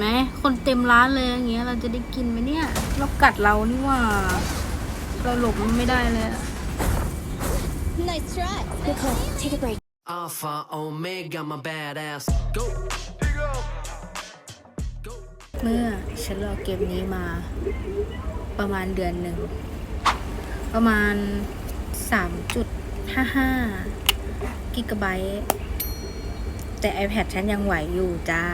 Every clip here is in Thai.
ไหมคนเต็มร้านเลยอย่างเงี้ยเราจะได้กินไหมเนี่ยเรากัดเรานี่ว่า เราหลบมันไม่ได้เลยอะ Nice try. Good call. Take a break. Alpha, Omega, my badass. Go. เมื่อฉันรอเกมนี้มาประมาณเดือนหนึ่ง ประมาณ 3.55 กิกะไบต์แต่ iPad ฉันยังไหวอยู่จ้า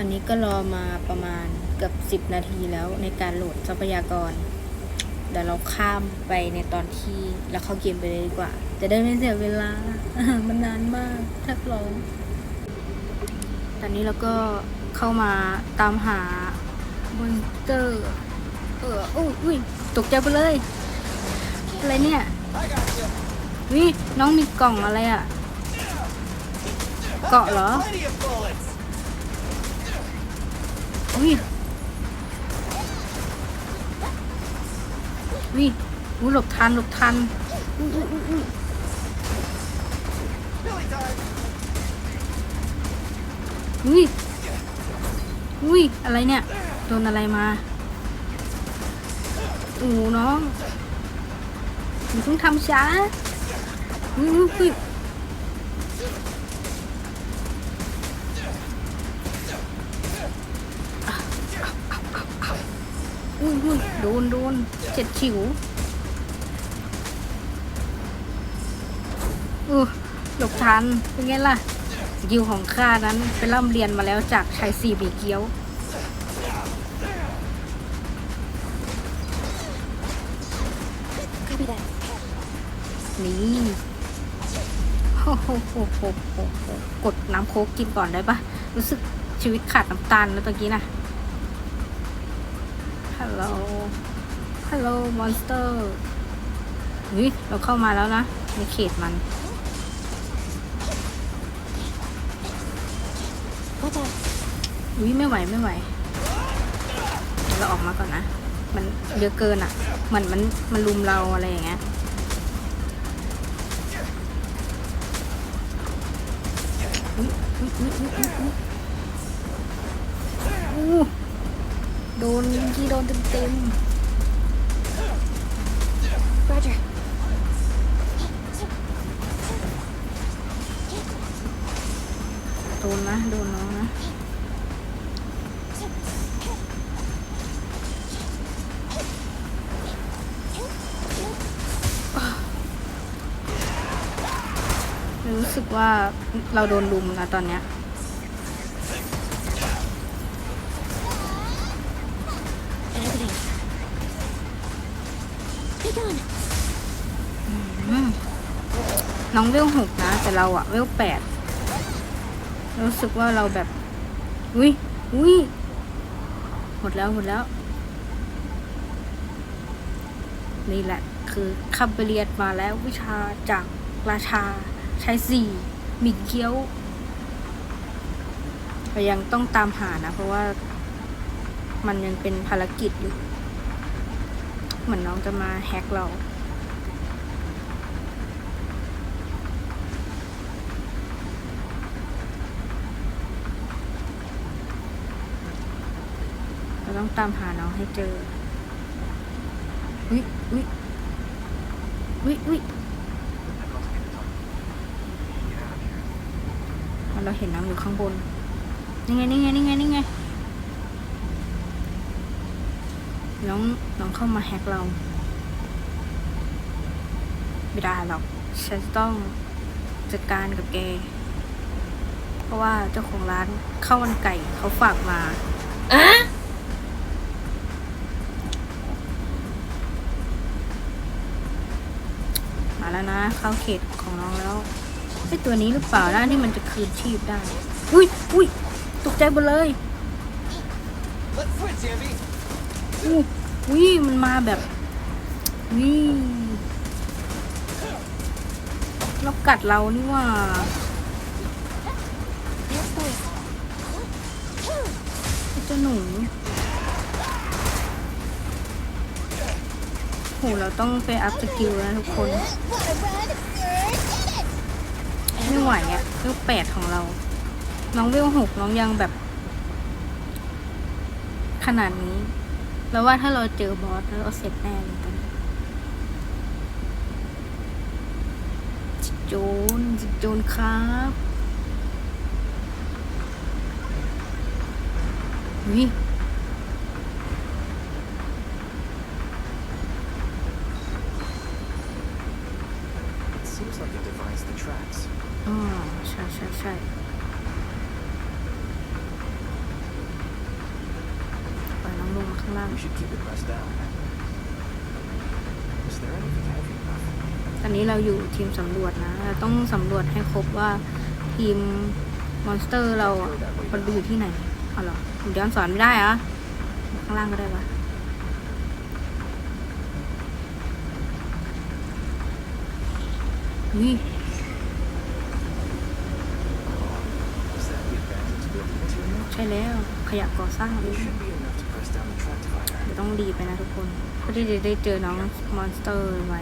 อนนี้ก็รอมาประมาณเกือบ 10 นาทีแล้วในการโหลดทรัพยากร เดี๋ยวเราข้ามไปในตอนที่เราเข้าเกมไปเลยดีกว่า จะได้ไม่เสียเวลา มันนานมากถ้าร้องตอนนี้เราก็เข้ามาตามหามอนเตอร์ เอออุ้ยอุ้ยตกใจไปเลย อะไรเนี่ยวิน้องมีกล่องอะไรอะ่ะ เกาะเหรอ วิวิอุ้ยอู้หลบทันหลบทันอุ้ยอุ้ยอุ้ยอุ้ยอุ้ยอะไรเนี่ยโดนอะไรมาโอ้น้องอย่าเพิ่งทำช้าอุ้ยอุ้ย ยอุ้ยโดนโดนเจ็ดฉิวอู้หลบทันเป็นไงล่ะสกิลของข้านั้นไปร่ำเรียนมาแล้วจากชายสี่บีเกี้ยวนี่โอ้โหโหโหโหโหกดน้ำโคกกินก่อนได้ปะรู้สึกชีวิตขาดน้ำตาลแล้วตะกี้นะ ฮัลโหล ฮัลโหล มอนสเตอร์เฮ้ยเราเข้ามาแล้วนะในเขตมัน Watch out. อุ้ยไม่ไหวไม่ไหว เราออกมาก่อนนะ มันเยอะเกินอะ่ะเหมือนมันมันลุมเราอะไรอย่างเงี้ย อุ๊ยอุ๊ยอุ๊ยอุ๊ยอุ๊ย โดนที่โดนเต็มเต็ม Roger. ๆโดนนะ โดนน้องนะรู้สึกว่าเราโดนลุมนะตอนเนี้ย น้องเวลหกนะ แต่เราอะเวลแปดรู้สึกว่าเราแบบ อุ้ยอุ้ยหมดแล้วหมดแล้ว นี่แหละ คือคับเรียนมาแล้ววิชาจากราชาใช้สี่มิเกี้ยวแต่ยังต้องตามหานะ เพราะว่ามันยังเป็นภารกิจอยู่ เหมือนน้องจะมาแฮกเรา ต้องตามหาน้องให้เจอวิวิวิวิเราเห็นน้องอยู่ข้างบน นี่ไง นี่ไง นี่ไง นี่ไง น้องน้องเข้ามาแฮกเรา ไม่ได้หรอก ฉันต้องจัดการกับแก เพราะว่าเจ้าของร้านข้าวมันไก่เขาฝากมามา แล้วนะ เข้าเขตของน้องแล้วไอตัวนี้หรือเปล่านะที่มันจะคืนชีพได้ อุ้ยอุ้ยตกใจหมดเลยอู้อุ้ยมันมาแบบวิแล้วกัดเรานี่ว่าไอเจ้าหนู เราต้องไปอัพสกิลนะทุกคน Wanna run? ไหวอะเวลแปดของเรา น้องเวลหกน้องยังแบบ ขนาดนี้ แล้วว่าถ้าเราเจอบอสแล้วเราเสร็จแน่เลยกันจิโจนจิโจนครับวิ ใช่ใช่ใช่ปล่อยน้องลงมาข้างล่าง We should keep it pressed down. Is there anything heavy enough? ตอนนี้เราอยู่ทีมสำรวจนะ เราต้องสำรวจให้ครบว่าทีมมอนสเตอร์เราอะมันอยู่ที่ไหนเอาเหรอผมย้อนสอนไม่ได้เหรอะข้างล่างก็ได้ปะนี่ ช่แล้วขยะก่อสร้างเล It ย should be enough to press down the track divider. เดี๋ยวต้องรีไปนะทุกคนเพื่อที่จะได้เจอน้องมอนสเตอร์ไว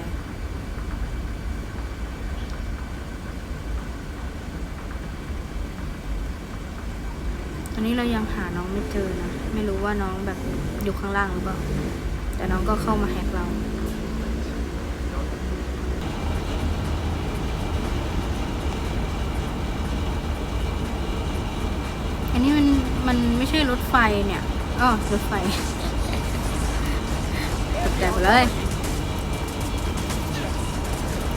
ตอนนี้เรายังหาน้องไม่เจอนะ ไม่รู้ว่าน้องแบบอยู่ข้างล่างหรือเปล่า แต่น้องก็เข้ามาแฮกเรา ใช่รถไฟเนี่ยอ๋อรถไฟตกใจหมดเลย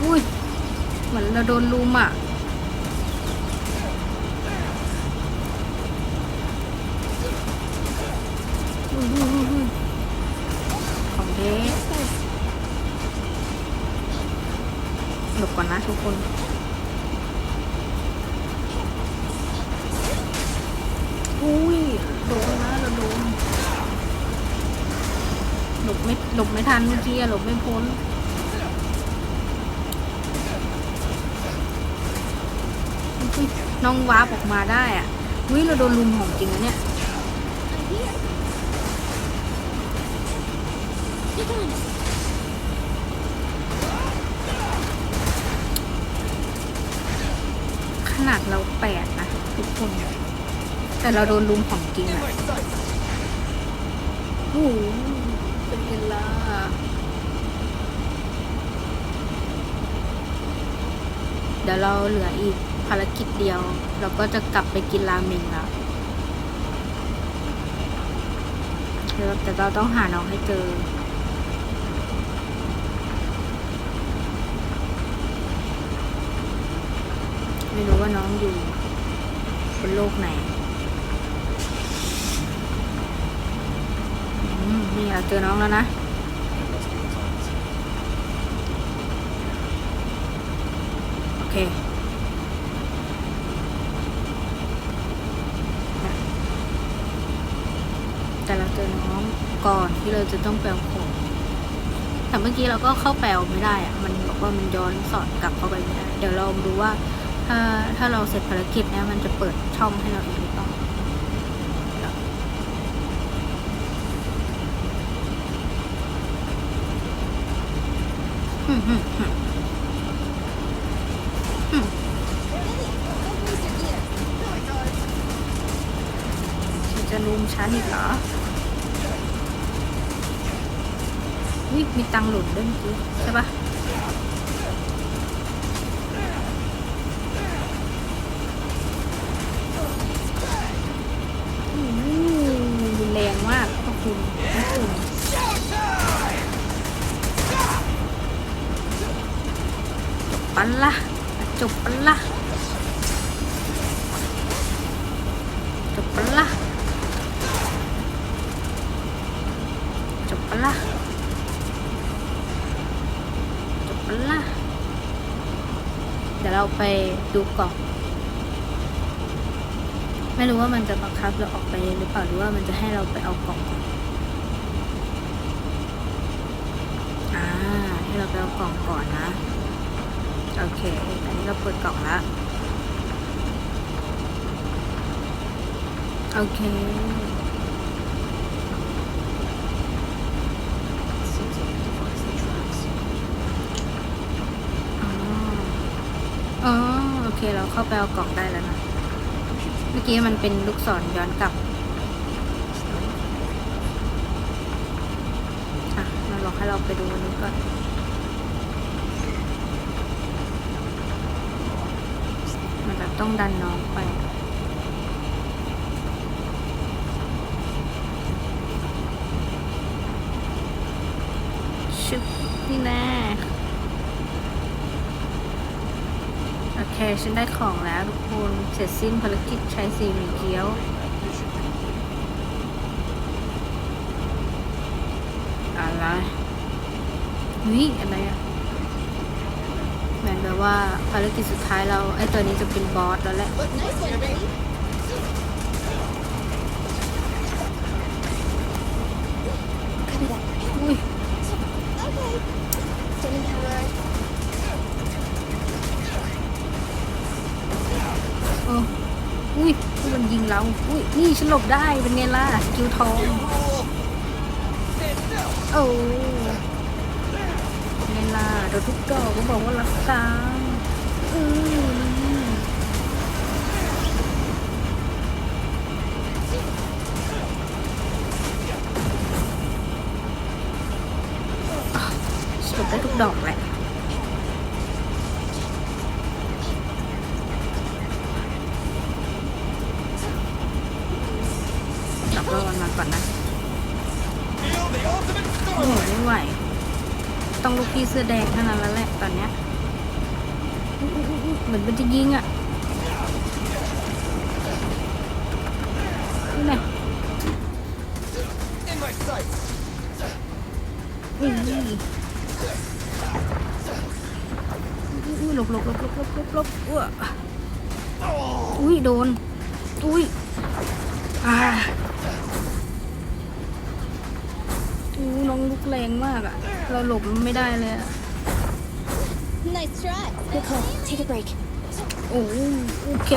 อุ้ย เหมือนเราโดนลุมอะของเด้หลบก่อนนะทุกคน โดนนะเราโดนหลบไม่หลบไม่ทันเมื่อกี้หลบไม่พ้นน้องว้าออกมาได้อะอุ้ยเราโดนลุมของจริงนะเนี่ยขนาดเราแปดนะทุกคน แต่เราโดนลุมของจริงอะโอ้โหเป็นไงล่ะเดี๋ยวเราเหลืออีกภารกิจเดียว เราก็จะกลับไปกินราเมงแล้วแต่เราต้องหาน้องให้เจอไม่รู้ว่าน้องอยู่บนโลกไหน อืม นี่เราเจอน้องแล้วนะ โอเคแต่เราเจอน้องก่อนที่เราจะต้องแปลของแต่เมื่อกี้เราก็เข้าแปลไม่ได้อะมันบอกว่ามันย้อนสอนกลับเข้าไปไม่ได้ เดี๋ยวเราดูว่า ถ้าถ้าเราเสร็จภารกิจเนี้ยมันจะเปิดช่องให้เราอีกหรือเปล่าอืมอืมอืม Don't lose your ear. ฉัน จะลุมฉันอีกเหรอนี่มีตังหลุดด้วยเมื่อกี้ใช่ปะ ปันละจบปันละจบปันละจบปันละจบปันละเดี๋ยวเราไปดูกล่องไม่รู้ว่ามันจะบังคับเราออกไปหรือเปล่าหรือว่ามันจะให้เราไปเอากล่องก่อนอ่าให้เราไปเอากล่องก่อนนะ โอเค อันนี้เราเปิดกล่องละโอเค It seems like it divides the tracks. อ๋ออ๋อโอเค เราเข้าไปเอากล่องได้แล้วนะ เมื่อกี้มันเป็นลูกศรย้อนกลับอะมันบอกให้เราไปดูอันนี้ก่อน มันแบบ ต้องดันน้องไปชุบนี่แน่โอเค ฉันได้ของแล้วทุกคนเสร็จสิ้นภารกิจใช้สีมีเกี๊ยว อะไรวิอะไรอะ แบบว่าภารกิจสุดท้ายเราไอ้ตัวนี้จะเป็นบอสแล้วแหละ Let's Nice switch, one, Jimmy. buddy. Copy that. อุ้ย Okay. Standing power. โอ้อุ้ยมันยิงเรา อุ้ยนี่ฉันหลบได้เป็นไงล่ะสกิลทอง Rule. Stand still. โอ้ไง แต่ทุกดอกก็บอกว่ารักกันอืม อุ๊ยอุ๊ยเหมือนมันจะยิงอะนี่ไงอุ้ยอุ้ยหลบหลบหลบหลบหลบหลบหลบอ้วอุ้ยโดน อุ้ยอ่าอู้น้องลุกแรงมากอะ เราหลบไม่ได้เลยอะ Nice try. Good call. Take a break. โอ้โอเค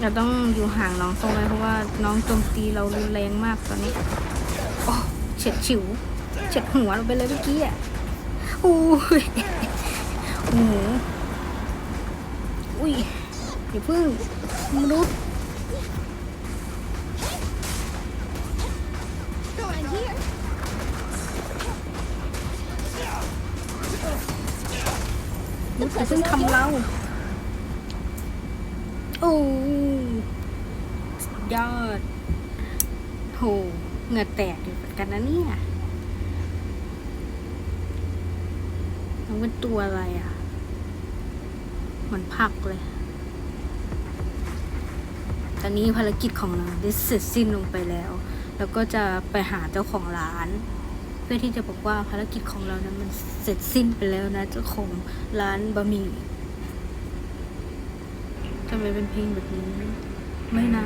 เราต้องอยู่ห่างน้องตรงไว้เพราะว่าน้องโจมตีเรารุนแรงมากตอนนี้โอ้เฉียดฉิวเฉียดหัวเราไปเลยเมื่อกี้อะอู้ยโอ้โหอุ้ยอย่าพึ่งมนุษย์ อย่าเพิ่งทำเราโอ้สุดยอดโหเหงื่อแตกอยู่เหมือนกันนะเนี่ยมันเป็นตัวอะไรอะ เหมือนผักเลย ตอนนี้ภารกิจของเราได้เสร็จสิ้นลงไปแล้ว แล้วก็จะไปหาเจ้าของร้าน เพื่อที่จะบอกว่าภารกิจของเรานั้นมันเสร็จสิ้นไปแล้วนะเจ้าของร้านบะหมี่ทำไมเป็นเพลงแบบนี้ ไม่นะ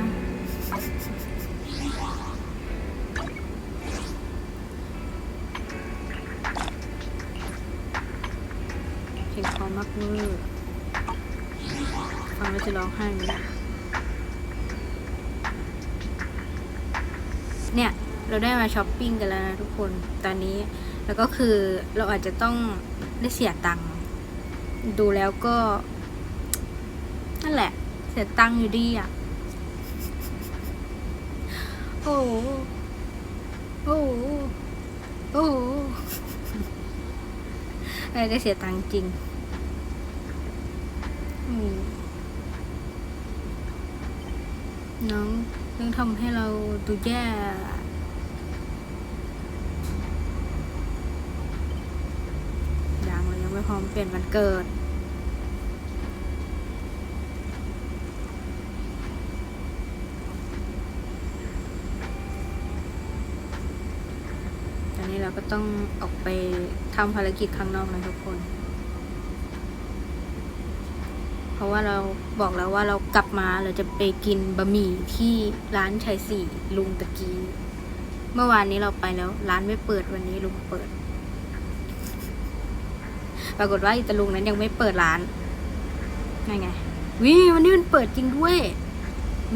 เพลงเพอมากเวอฟังแล้วจะร้องไห้เนี่ยเนี่ย เราได้มาช้อปปิ้งกันแล้วนะทุกคนตอนนี้แล้วก็คือเราอาจจะต้องได้เสียตังค์ดูแล้วก็นั่นแหละ เสียตังค์อยู่ดีอะโอ้โหโอ้โหโอ้โหอะไรได้เสียตังค์จริงน้องต้องทำให้เราดูแย่ยังเรายังไม่ พร้อมเปลี่ยนวันเกิด ตอนนี้เราก็ต้องออกไปทำภารกิจข้างนอกนะทุกคน เพราะว่าเราบอกแล้วว่าเรากลับมาเราจะไปกินบะหมี่ที่ร้านชัยสี่ลุงตะกี้ เมื่อวานนี้เราไปแล้ว ร้านไม่เปิดวันนี้ลุงเปิด ปรากฏว่าอีตาลุงนั้นยังไม่เปิดร้านนั่นไงวิวันนี้มันเปิดจริงด้วย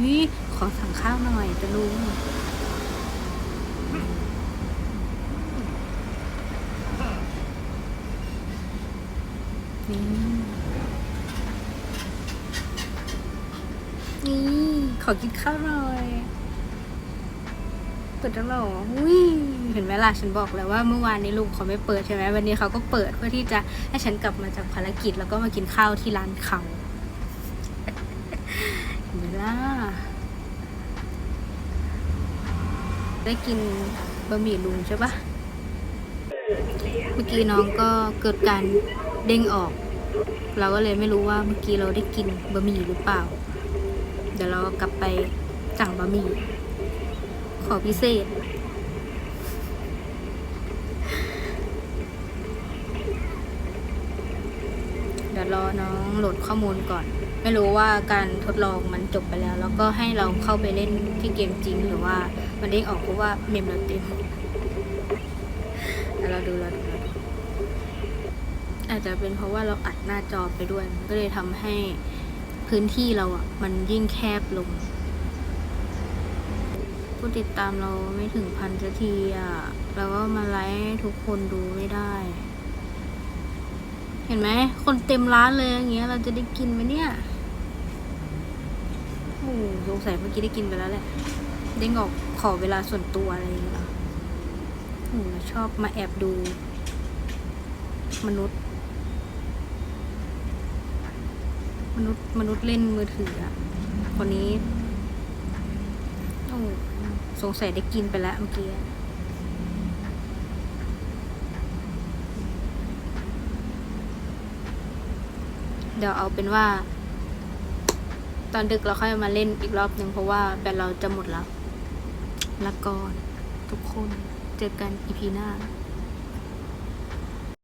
วิขอสั่งข้าวหน่อยจะลุงนี่นี่ขอกินข้าวหน่อย เปิดแล้วเหรออุ้ยเห็นไหมล่ะฉันบอกแล้วว่าเมื่อวานนี้ลุงเขาไม่เปิดใช่ไหมวันนี้เขาก็เปิดเพื่อที่จะให้ฉันกลับมาจากภารกิจแล้วก็มากินข้าวที่ร้านเขาเห็นไหมล่ะได้กินบะหมี่ลุงใช่ปะเมื่อกี้น้องก็เกิดการเด้งออก เราก็เลยไม่รู้ว่าเมื่อกี้เราได้กินบะหมี่หรือเปล่า เดี๋ยวเรากลับไปสั่งบะหมี่ อพิเศษ เดี๋ยวรอน้องโหลดข้อมูลก่อน ไม่รู้ว่าการทดลองมันจบไปแล้ว แล้วก็ให้เราเข้าไปเล่นที่เกมจริงหรือว่ามันเด้งออกเพราะว่าเมมเราเต็มเดี๋ยวเราดูเราดูเราดูอาจจะเป็นเพราะว่าเราอัดหน้าจอไปด้วย มันก็เลยทำให้พื้นที่เราอะ มันยิ่งแคบลง ผู้ติดตามเราไม่ถึงพันสักทีอะเราก็มาไลฟ์ให้ทุกคนดูไม่ได้ เห็นไหม คนเต็มร้านเลยอย่างเงี้ย เราจะได้กินไหมเนี่ยโอ้สงสัยเมื่อกี้ได้กินไปแล้วแหละเด้งออกขอเวลาส่วนตัวอะไรอย่างเงี้ยโอ้โหชอบมาแอบดู มนุษย์ มนุษย์มนุษย์เล่นมือถืออะคนนี้ โอ้สงสัยได้กินไปแล้วเมื่อกี้เดี๋ยวเอาเป็นว่า ตอนดึกเราค่อยมาเล่นอีกรอบหนึ่งเพราะว่าแบตเราจะหมดแล้วแล้วก่อนทุกคนเจอกันอีพีหน้า